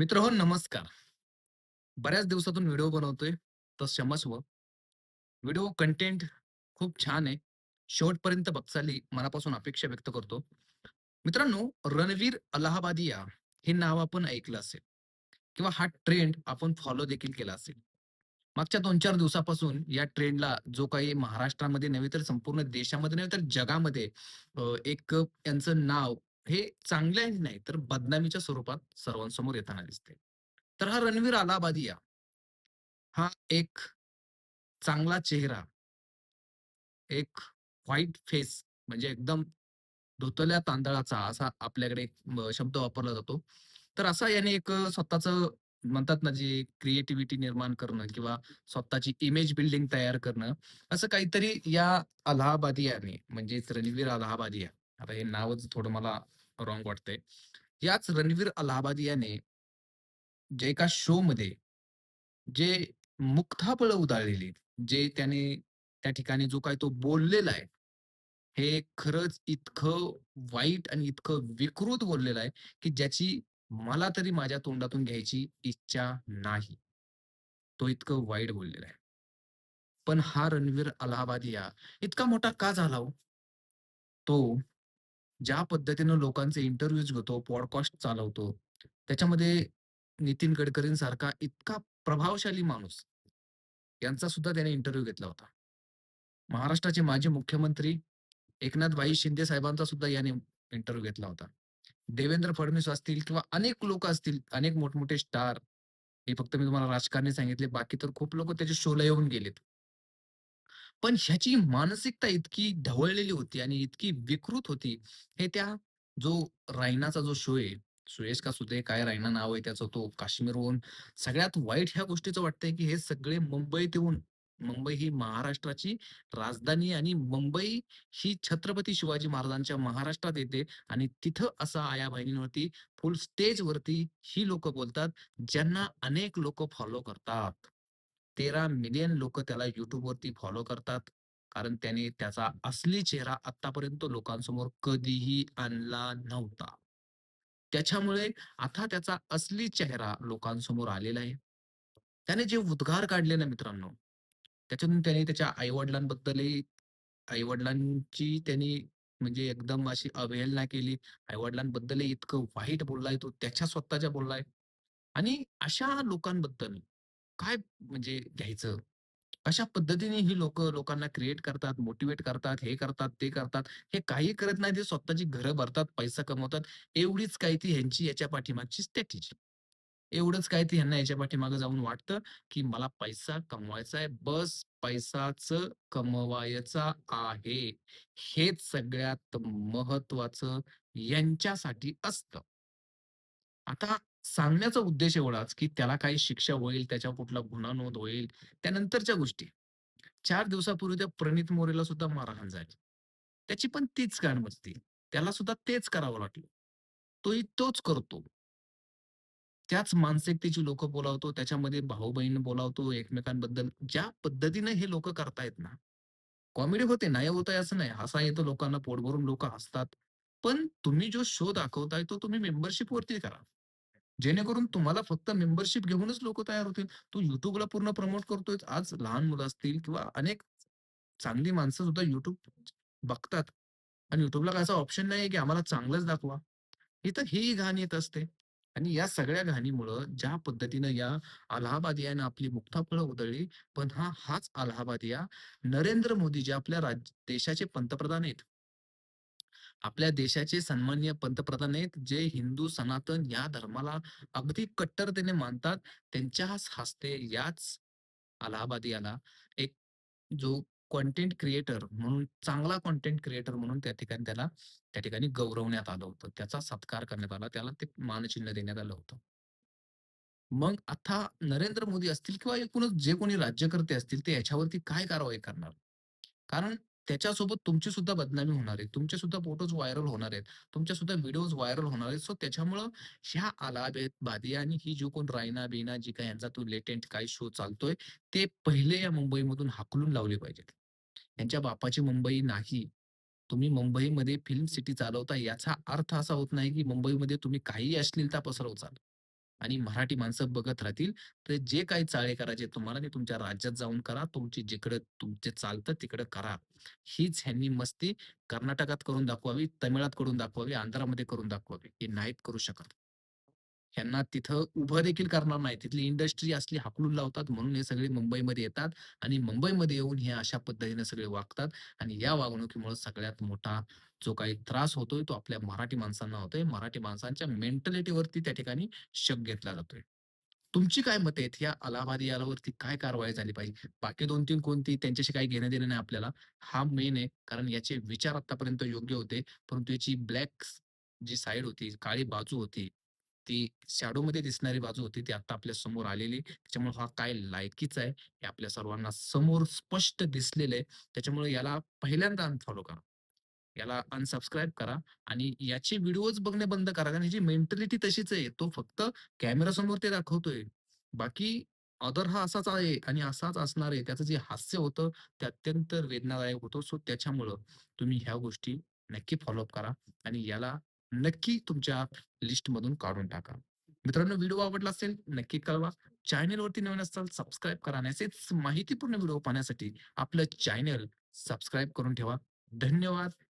मित्र हो नमस्कार. बऱ्याच दिवसातून व्हिडिओ बनवतोय, तर क्षमस्व. व्हिडिओ कंटेंट खूप छान आहे. शेवटपर्यंत बघचाली मनापासून अपेक्षा व्यक्त करतो. मित्रांनो, रणवीर अलाहाबादिया हे नाव आपण ऐकलं असेल किंवा हा ट्रेंड आपण फॉलो देखील केला असेल. मागच्या 2-4 दिवसापासून या ट्रेंडला जो काही महाराष्ट्रामध्ये नव्हे तर संपूर्ण देशामध्ये नव्हे तर जगामध्ये अ, एक यांचं नाव हे चांगल्याने नाही तर बदनामीच्या स्वरूपात सर्वांसमोर येताना दिसते. तर हा रणवीर अलाहाबादिया हा एक चांगला चेहरा, एक व्हाईट फेस म्हणजे एकदम धुतल्या तांदळाचा असा आपल्याकडे शब्द वापरला जातो. तर असा याने एक स्वतःच म्हणतात ना, जे क्रिएटिव्हिटी निर्माण करणं किंवा स्वतःची इमेज बिल्डिंग तयार करणं, असं काहीतरी या अलाहाबादियाने म्हणजेच रणवीर अलाहाबादिया, आता हे नावच थोडं मला रॉंग वाटतंय. याच रणवीर अलाहाबादियाने जे एका शो मध्ये जे मुक्ताफळं उधळलेली, जे त्याने त्या ठिकाणी जो काय तो बोललेला आहे, हे खरंच इतकं वाईट आणि इतकं विकृत बोललेलं आहे, की ज्याची मला तरी माझ्या तोंडातून घ्यायची इच्छा नाही. तो इतकं वाईट बोललेला आहे. पण हा रणवीर अलाहाबादिया इतका मोठा का झाला हो? तो ज्या पद्धतीनं लोकांचे इंटरव्ह्यूज घेतो, पॉडकास्ट चालवतो, त्याच्यामध्ये नितीन गडकरींसारखा इतका प्रभावशाली माणूस यांचा सुद्धा त्याने इंटरव्ह्यू घेतला होता. महाराष्ट्राचे माजी मुख्यमंत्री एकनाथभाई शिंदे साहेबांचा सुद्धा याने इंटरव्ह्यू घेतला होता. देवेंद्र फडणवीस असतील किंवा अनेक लोकं असतील, अनेक मोठमोठे स्टार, हे फक्त मी तुम्हाला राजकारणी सांगितले, बाकी तर खूप लोकं त्याच्या शोला येऊन गेलेत. पण ह्याची मानसिकता इतकी ढवळलेली होती आणि इतकी विकृत होती, हे त्या जो रायनाचा जो शो आहे, सुयश का सुदे काय रायना नाव आहे त्याचं, तो काश्मीरहून सगळ्यात वाईट ह्या गोष्टीचं वाटतंय, की हे सगळे मुंबईत येऊन मुंबई ही महाराष्ट्राची राजधानी आणि मुंबई ही छत्रपती शिवाजी महाराजांच्या महाराष्ट्रात येते आणि तिथं असं आया-बहिणींवरती फुल स्टेजवरती ही लोकं बोलतात, ज्यांना अनेक लोकं फॉलो करतात. 13 मिलियन लोक त्याला युट्यूबवरती फॉलो करतात. कारण त्याने त्याचा असली चेहरा आतापर्यंत लोकांसमोर कधीही आणला नव्हता. त्याच्यामुळे आता त्याचा असली चेहरा लोकांसमोर आलेला आहे. त्याने जे उद्गार काढले ना मित्रांनो, त्याच्यातून त्याने त्याच्या आई-वडिलांबद्दलही आई-वडिलांची त्यांनी म्हणजे एकदम अशी अवहेलना केली. आईवडिलांबद्दलही इतकं वाईट बोललाय तो, त्याच्या स्वतःच्या बोललाय आणि अशा लोकांबद्दल काय म्हणजे घ्यायचं? अशा पद्धतीने ही लोक लोकांना क्रिएट करतात, मोटिवेट करतात, हे करतात, ते करतात. हे काही करत नाही, ते स्वतःची घरं भरतात, पैसा कमवतात. एवढीच काय ती ह्यांची याच्या पाठीमागची स्ट्रॅटेजी. एवढंच काय ते ह्यांना याच्या पाठीमागे जाऊन वाटतं, की मला पैसा कमवायचा आहे. बस पैसाच कमवायचा आहे. हेच सगळ्यात महत्वाचं यांच्यासाठी असतं. आता सांगण्याचा उद्देश एवढाच, की त्याला काही शिक्षा होईल, त्याच्यावर कुठला गुन्हा नोंद होईल, त्यानंतरच्या गोष्टी. 4 दिवसापूर्वी त्या प्रणित मोरेला सुद्धा मारहाण झाली. त्याची पण तीच कानमस्ती. त्याला सुद्धा तेच करावं लागलं. तोही तोच करतो. त्याच मानसिकतेची लोकं बोलावतो, त्याच्यामध्ये भाऊ-बहीण बोलावतो एकमेकांबद्दल. ज्या पद्धतीने हे लोकं करतायत ना, कॉमेडी होते, नाही होत आहे असं नाही. हसा येतो लोकांना, पोट भरून लोकं हसतात. पण तुम्ही जो शो दाखवताय तो तुम्ही मेंबरशिपवरती करा. जेणेकरून तुम्हाला फक्त मेंबरशिप घेऊनच लोक तयार होतील. तू युट्यूबला पूर्ण प्रमोट करतोय. आज लहान मुलं असतील किंवा अनेक चांगली माणसं सुद्धा युट्यूब बघतात आणि युट्यूबला काय असा ऑप्शन नाही की आम्हाला चांगलंच दाखवा. इथं ही घाण येत असते आणि या सगळ्या घाणीमुळं ज्या पद्धतीनं या अलाहाबादियानं आपली मुक्ताफळं उधळली, पण हा हाच अलाहाबादिया नरेंद्र मोदी जे आपल्या राज्य देशाचे पंतप्रधान आहेत. आपल्या देशाचे सन्माननीय पंतप्रधान आहेत, जे हिंदू सनातन या धर्माला अगदी कट्टरतेने मानतात. त्यांच्याच हस्ते याच अलाहाबाद याला एक जो कॉन्टेंट क्रिएटर म्हणून चांगला कॉन्टेंट क्रिएटर म्हणून त्या ठिकाणी त्याला त्या ठिकाणी गौरवण्यात आलं होतं. त्याचा सत्कार करण्यात आला. त्याला ते मानचिन्ह देण्यात आलं होतं. मग आता नरेंद्र मोदी असतील किंवा एकूणच जे कोणी राज्यकर्ते असतील, ते याच्यावरती काय कारवाई करणार? कारण त्याच्यासोबत तुमची सुद्धा बदनामी होणार आहे. तुमचे सुद्धा फोटोज व्हायरल होणार आहेत. तुमच्या सुद्धा व्हिडिओज व्हायरल होणार आहेत. सो त्याच्यामुळं ह्या बादी आणि ही जो कोण रायना-बिना जी काय यांचा तो लेटेंट काही शो चालतोय, ते पहिले या मुंबईमधून हाकलून लावले पाहिजेत. यांच्या बापाची मुंबई नाही. तुम्ही मुंबईमध्ये फिल्म सिटी चालवता याचा अर्थ असा होत नाही, की मुंबईमध्ये तुम्ही काहीही अश्लीलता पसरवचाल. आणि मराठी माणसं बघत राहतील. तर जे काही चाळे करायचे तुम्हाला ते तुमच्या राज्यात जाऊन करा. तुमची जिकडे तुमचे चालतं तिकडं करा. हीच ह्यांनी मस्ती कर्नाटकात करून दाखवावी, तमिळात करून दाखवावी, आंध्रामध्ये करून दाखवावी. हे नाहीत करू शकत. ह्यांना तिथं उभं देखील करणार नाही. तिथली इंडस्ट्री असली हाकलून लावतात म्हणून हे सगळे मुंबईमध्ये येतात आणि मुंबईमध्ये येऊन हे अशा पद्धतीने सगळे वागतात आणि या वागणुकीमुळे सगळ्यात मोठा जो काही त्रास होतोय तो आपल्या मराठी माणसांना होतोय. मराठी माणसांच्या मेंटॅलिटीवरती त्या ठिकाणी शक घेतला जातोय. तुमची काय मते आहेत? या अलाहाबादी यालावरती काय कारवाई झाली पाहिजे? बाकी 2-3 कोणती त्यांच्याशी काही घेणं-देणं नाही आपल्याला. हा मेन आहे. कारण याचे विचार आतापर्यंत योग्य होते. परंतु याची ब्लॅक जी साईड होती, काळी बाजू होती, ती शॅडो मध्ये दिसणारी बाजू होती, ती आता आपल्यासमोर आलेली. त्याच्यामुळे हा काय लायकीचा आहे, हे आपल्या सर्वांना समोर स्पष्ट दिसलेलं आहे. त्याच्यामुळे याला पहिल्यांदा अनफॉलो करा. याला अनसबस्क्राईब करा आणि याचे व्हिडिओज बघणे बंद करा. कारण ह्याची मेंटॅलिटी तशीच आहे. तो फक्त कॅमेरासमोर ते दाखवतोय. बाकी अदर हा असाच आहे आणि असाच असणार आहे. त्याचं जे हास्य होतं ते अत्यंत वेदनादायक होतं. सो त्याच्यामुळं तुम्ही ह्या गोष्टी नक्की फॉलोअप करा आणि याला नक्की तुमच्या लिस्टमधून काढून टाका. मित्रांनो व्हिडिओ आवडला असेल नक्की कळवा. चॅनेलवरती नवीन असाल सबस्क्राईब करा आणि असेच माहितीपूर्ण व्हिडिओ पाहण्यासाठी आपलं चॅनेल सबस्क्राईब करून ठेवा. धन्यवाद.